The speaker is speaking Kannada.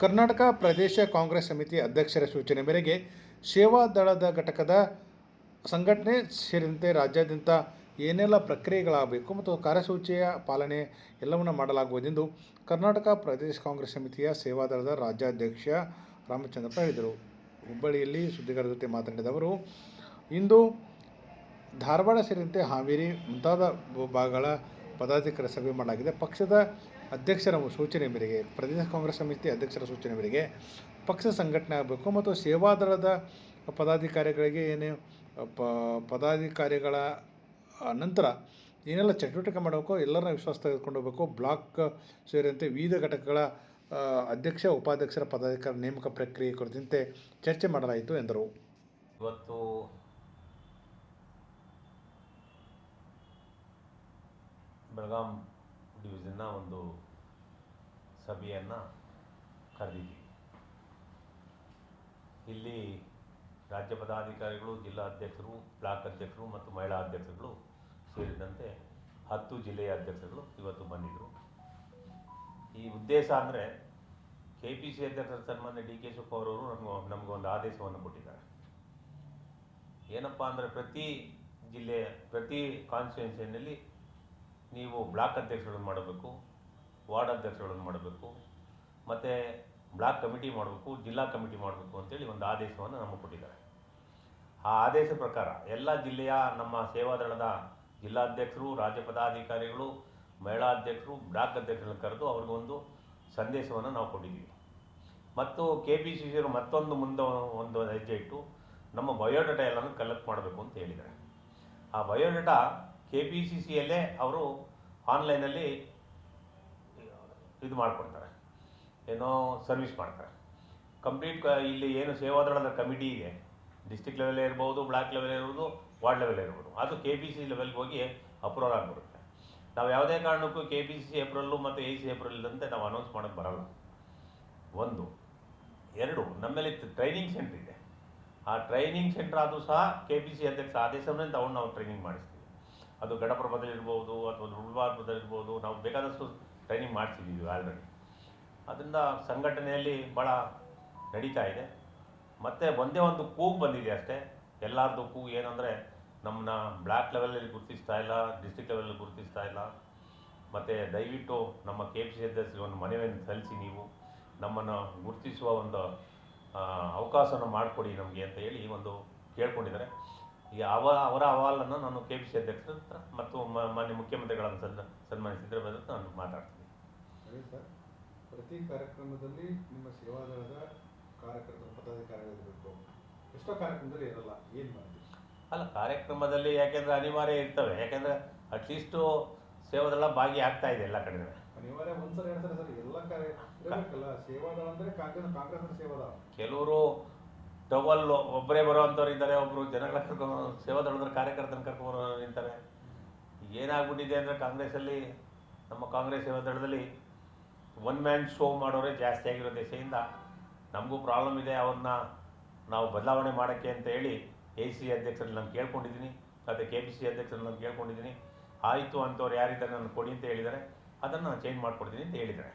ಕರ್ನಾಟಕ ಪ್ರದೇಶ ಕಾಂಗ್ರೆಸ್ ಸಮಿತಿ ಅಧ್ಯಕ್ಷರ ಸೂಚನೆ ಮೇರೆಗೆ ಸೇವಾ ದಳದ ಘಟಕದ ಸಂಘಟನೆ ಸೇರಿದಂತೆ ರಾಜ್ಯಾದ್ಯಂತ ಏನೆಲ್ಲ ಪ್ರಕ್ರಿಯೆಗಳಾಗಬೇಕು ಮತ್ತು ಕಾರ್ಯಸೂಚಿಯ ಪಾಲನೆ ಎಲ್ಲವನ್ನು ಮಾಡಲಾಗುವುದೆಂದು ಕರ್ನಾಟಕ ಪ್ರದೇಶ ಕಾಂಗ್ರೆಸ್ ಸಮಿತಿಯ ಸೇವಾದಳದ ರಾಜ್ಯಾಧ್ಯಕ್ಷ ರಾಮಚಂದ್ರಪ್ಪ ಹೇಳಿದರು. ಹುಬ್ಬಳ್ಳಿಯಲ್ಲಿ ಸುದ್ದಿಗಾರರ ಜೊತೆ ಮಾತನಾಡಿದ ಅವರು, ಇಂದು ಧಾರವಾಡ ಸೇರಿದಂತೆ ಹಾವೇರಿ ಮುಂತಾದ ಭಾಗಗಳ ಪದಾಧಿಕಾರಿ ಸಭೆ ಮಾಡಲಾಗಿದೆ. ಪಕ್ಷದ ಅಧ್ಯಕ್ಷರ ಸೂಚನೆ ಮೇರೆಗೆ, ಪ್ರದೇಶ ಕಾಂಗ್ರೆಸ್ ಸಮಿತಿ ಅಧ್ಯಕ್ಷರ ಸೂಚನೆ ಮೇರೆಗೆ ಪಕ್ಷ ಸಂಘಟನೆ ಆಗಬೇಕು ಮತ್ತು ಸೇವಾದಳದ ಪದಾಧಿಕಾರಿಗಳಿಗೆ ಏನೇ, ಪ, ಪದಾಧಿಕಾರಿಗಳ ನಂತರ ಏನೆಲ್ಲ ಚಟುವಟಿಕೆ ಮಾಡಬೇಕು ಎಲ್ಲರನ್ನ ವಿಶ್ವಾಸ ತೆಗೆದುಕೊಂಡು ಹೋಗಬೇಕು. ಬ್ಲಾಕ್ ಸೇರಿದಂತೆ ವಿವಿಧ ಘಟಕಗಳ ಅಧ್ಯಕ್ಷ, ಉಪಾಧ್ಯಕ್ಷರ ಪದಾಧಿಕಾರ ನೇಮಕ ಪ್ರಕ್ರಿಯೆ ಕುರಿತಂತೆ ಚರ್ಚೆ ಮಾಡಲಾಯಿತು ಎಂದರು. ಇವತ್ತು ಬೆಳಗಾಂ ಡಿವಿಷನ್ನ ಒಂದು ಸಭೆಯನ್ನು ಕರೆದಿದ್ದೀವಿ ಇಲ್ಲಿ ರಾಜ್ಯ ಪದಾಧಿಕಾರಿಗಳು, ಜಿಲ್ಲಾ ಅಧ್ಯಕ್ಷರು, ಬ್ಲಾಕ್ ಅಧ್ಯಕ್ಷರು ಮತ್ತು ಮಹಿಳಾ ಅಧ್ಯಕ್ಷರುಗಳು ಸೇರಿದಂತೆ ಹತ್ತು ಜಿಲ್ಲೆಯ ಅಧ್ಯಕ್ಷರುಗಳು ಇವತ್ತು ಬಂದಿದ್ದರು ಈ ಉದ್ದೇಶ ಅಂದರೆ ಕೆ ಪಿ ಸಿ ಅಧ್ಯಕ್ಷರ ಸನ್ಮಾನ್ಯ ಡಿ ಕೆ ಶಿವಕುಮಾರ್ ಅವರು ನಮಗೂ ನಮಗೊಂದು ಆದೇಶವನ್ನು ಕೊಟ್ಟಿದ್ದಾರೆ. ಏನಪ್ಪ ಅಂದರೆ ಪ್ರತಿ ಜಿಲ್ಲೆಯ ಪ್ರತಿ ಕಾನ್ಸ್ಟಿಟ್ಯೂನ್ಸಿಯಲ್ಲಿ ನೀವು ಬ್ಲಾಕ್ ಅಧ್ಯಕ್ಷರನ್ನು ಮಾಡಬೇಕು. ವಾರ್ಡ್ ಅಧ್ಯಕ್ಷಗಳನ್ನು ಮಾಡಬೇಕು, ಮತ್ತು ಬ್ಲಾಕ್ ಕಮಿಟಿ ಮಾಡಬೇಕು, ಜಿಲ್ಲಾ ಕಮಿಟಿ ಮಾಡಬೇಕು ಅಂತೇಳಿ ಒಂದು ಆದೇಶವನ್ನು ನಮಗೆ ಕೊಟ್ಟಿದ್ದಾರೆ. ಆ ಆದೇಶ ಪ್ರಕಾರ ಎಲ್ಲ ಜಿಲ್ಲೆಯ ನಮ್ಮ ಸೇವಾದಳದ ಜಿಲ್ಲಾಧ್ಯಕ್ಷರು, ರಾಜ್ಯ ಪದಾಧಿಕಾರಿಗಳು, ಮಹಿಳಾ ಅಧ್ಯಕ್ಷರು, ಬ್ಲಾಕ್ ಅಧ್ಯಕ್ಷರನ್ನು ಕರೆದು ಅವ್ರಿಗೊಂದು ಸಂದೇಶವನ್ನು ನಾವು ಕೊಟ್ಟಿದ್ದೀವಿ. ಮತ್ತು ಕೆ ಪಿ ಸಿ ಸಿಯವರು ಮತ್ತೊಂದು ಮುಂದೆ ಒಂದು ಹೆಜ್ಜೆ ಇಟ್ಟು ನಮ್ಮ ಬಯೋಡಾಟಾ ಎಲ್ಲನೂ ಕಲೆಕ್ಟ್ ಮಾಡಬೇಕು ಅಂತ ಹೇಳಿದ್ದಾರೆ. ಆ ಬಯೋಡಾಟಾ ಕೆ ಪಿ ಸಿ ಸಿಯಲ್ಲೇ ಅವರು ಆನ್ಲೈನಲ್ಲಿ ಇದು ಮಾಡಿಕೊಡ್ತಾರೆ ಏನೋ ಸರ್ವಿಸ್ ಮಾಡ್ತಾರೆ. ಕಂಪ್ಲೀಟ್ ಇಲ್ಲಿ ಏನು ಸೇವಾದಳದ ಕಮಿಟಿ ಇದೆ. ಡಿಸ್ಟಿಕ್ ಲೆವೆಲ್ ಇರ್ಬೋದು ಬ್ಲಾಕ್ ಲೆವೆಲ್ ಇರ್ಬೋದು ವಾರ್ಡ್ ಲೆವೆಲ್ ಇರ್ಬೋದು. ಅದು ಕೆ ಪಿ ಸಿ ಲೆವೆಲ್ಗೆ ಹೋಗಿ ಅಪ್ರೂವಲ್ ಆಗಿಬಿಡುತ್ತೆ. ನಾವು ಯಾವುದೇ ಕಾರಣಕ್ಕೂ ಕೆ ಪಿ ಸಿ ಏಪ್ರಿಲ್ಲು ಮತ್ತು ಎ ಸಿ ಏಪ್ರಿಲ್ ಅಂತ ನಾವು ಅನೌನ್ಸ್ ಮಾಡೋಕ್ಕೆ ಬರಲ್ಲ. ಒಂದು. ಎರಡು, ನಮ್ಮಲ್ಲಿ ಟ್ರೈನಿಂಗ್ ಸೆಂಟರ್ ಇದೆ. ಆ ಟ್ರೈನಿಂಗ್ ಸೆಂಟರ್ ಅದು ಸಹ ಕೆ ಪಿ ಸಿ ಅಧ್ಯಕ್ಷ ಆದೇಶವನ್ನೇ ತಗೊಂಡು ನಾವು ಟ್ರೈನಿಂಗ್ ಮಾಡಿಸ್ತೀವಿ. ಅದು ಗಡಪ್ರಭದಲ್ಲಿರ್ಬೋದು ಅಥವಾ ದುರ್ಬಾರ್ಭದಲ್ಲಿರ್ಬೋದು ನಾವು ಬೇಕಾದಷ್ಟು ಟ್ರೈನಿಂಗ್ ಮಾಡ್ತಿದ್ದೀವಿ ಆಲ್ರೆಡಿ ಅದರಿಂದ ಸಂಘಟನೆಯಲ್ಲಿ ಭಾಳ ನಡೀತಾ ಇದೆ. ಮತ್ತು ಒಂದೇ ಒಂದು ಕೂಗು ಬಂದಿದೆ ಅಷ್ಟೇ. ಎಲ್ಲರದ್ದು ಕೂಗು ಏನಂದರೆ ನಮ್ಮನ್ನ ಬ್ಲ್ಯಾಕ್ ಲೆವೆಲಲ್ಲಿ ಗುರುತಿಸ್ತಾ ಇಲ್ಲ ಡಿಸ್ಟ್ರಿಕ್ಟ್ ಲೆವೆಲಲ್ಲಿ ಗುರುತಿಸ್ತಾ ಇಲ್ಲ. ಮತ್ತು ದಯವಿಟ್ಟು ನಮ್ಮ ಕೆ ಪಿ ಸಿ ಅಧ್ಯಕ್ಷರಿಗೆ ಒಂದು ಮನವಿಯನ್ನು ಸಲ್ಲಿಸಿ ನೀವು ನಮ್ಮನ್ನು ಗುರುತಿಸುವ ಒಂದು ಅವಕಾಶವನ್ನು ಮಾಡಿಕೊಡಿ ನಮಗೆ ಅಂತ ಹೇಳಿ ಒಂದು ಕೇಳ್ಕೊಂಡಿದ್ದಾರೆ. ಈ ಅವ, ಅವರ ಅಹವಾಲನ್ನು ನಾನು ಕೆ ಪಿ ಸಿ ಅಧ್ಯಕ್ಷರ ಹತ್ರ ಮತ್ತು ಮಾನ್ಯ ಮುಖ್ಯಮಂತ್ರಿಗಳನ್ನು ಸನ್ ಸನ್ಮಾನಿಸಿದ್ರೆ ನಾನು ಮಾತಾಡ್ತೀನಿ. ಸರಿ ಸರ್ ಪ್ರತಿ ಕಾರ್ಯಕ್ರಮದಲ್ಲಿ ನಿಮ್ಮ ಸೇವಾದಳದ ಕಾರ್ಯಕರ್ತರು ಪದಾಧಿಕಾರಿಗಳಿರಬೇಕು ಎಷ್ಟೋ ಕಾರ್ಯಕ್ರಮದಲ್ಲಿ ಇರಲ್ಲ ಏನು ಮಾಡ್ತೀವಿ ಅಲ್ಲ ಕಾರ್ಯಕ್ರಮದಲ್ಲಿ ಯಾಕೆಂದರೆ ಅನಿವಾರ್ಯ ಇರ್ತವೆ. ಯಾಕೆಂದರೆ ಅಟ್ಲೀಸ್ಟು ಸೇವಾದಳ ಭಾಗಿ ಆಗ್ತಾ ಇದೆ ಎಲ್ಲ ಕಡೆ ಅನಿವಾರ್ಯ ಒಂದ್ಸಲ ಹೇಳ್ತಾರೆ ಸರ್ ಎಲ್ಲ ಕಾರ್ಯ ಇರಬೇಕಲ್ಲ. ಸೇವಾದಳ ಅಂದರೆ ಕಾಂಗ್ರೆಸ್ ಕಾಂಗ್ರೆಸ್ ಸೇವಾದಳ. ಕೆಲವರು ಡಬಲ್ ಒಬ್ಬರೇ ಬರೋವಂಥವ್ರು ಇದ್ದಾರೆ ಒಬ್ಬರು ಜನಗಳ ಕರ್ಕೊಂಡು ಸೇವಾದಳದ ಕಾರ್ಯಕರ್ತನ ಕರ್ಕೊಂಡು ನಿಂತಾರೆ. ಏನಾಗ್ಬಿಟ್ಟಿದೆ ಅಂದರೆ ಕಾಂಗ್ರೆಸ್ಸಲ್ಲಿ ನಮ್ಮ ಕಾಂಗ್ರೆಸ್ ಸೇವಾದಳದಲ್ಲಿ ಒನ್ ಮ್ಯಾನ್ ಶೋ ಮಾಡೋರೇ ಜಾಸ್ತಿ ಆಗಿರೋ ದೆಸೆಯಿಂದ ನಮಗೂ ಪ್ರಾಬ್ಲಮ್ ಇದೆ, ಅವ್ರನ್ನ ನಾವು ಬದಲಾವಣೆ ಮಾಡೋಕ್ಕೆ ಅಂತ ಹೇಳಿ ಎ ಸಿ ಅಧ್ಯಕ್ಷರಲ್ಲಿ ನಾನು ಕೇಳ್ಕೊಂಡಿದ್ದೀನಿ, ಮತ್ತು ಕೆ ಪಿ ಸಿ ಅಧ್ಯಕ್ಷರಲ್ಲಿ ನಾನು ಕೇಳ್ಕೊಂಡಿದ್ದೀನಿ. ಆಯಿತು ಅಂಥವ್ರು ಯಾರಿದ್ದಾರೆ ನಾನು ಕೊಡಿ ಅಂತ ಹೇಳಿದ್ದಾರೆ. ಅದನ್ನು ನಾನು ಚೇಂಜ್ ಮಾಡ್ಕೊಡ್ತೀನಿ ಅಂತ ಹೇಳಿದ್ದಾರೆ.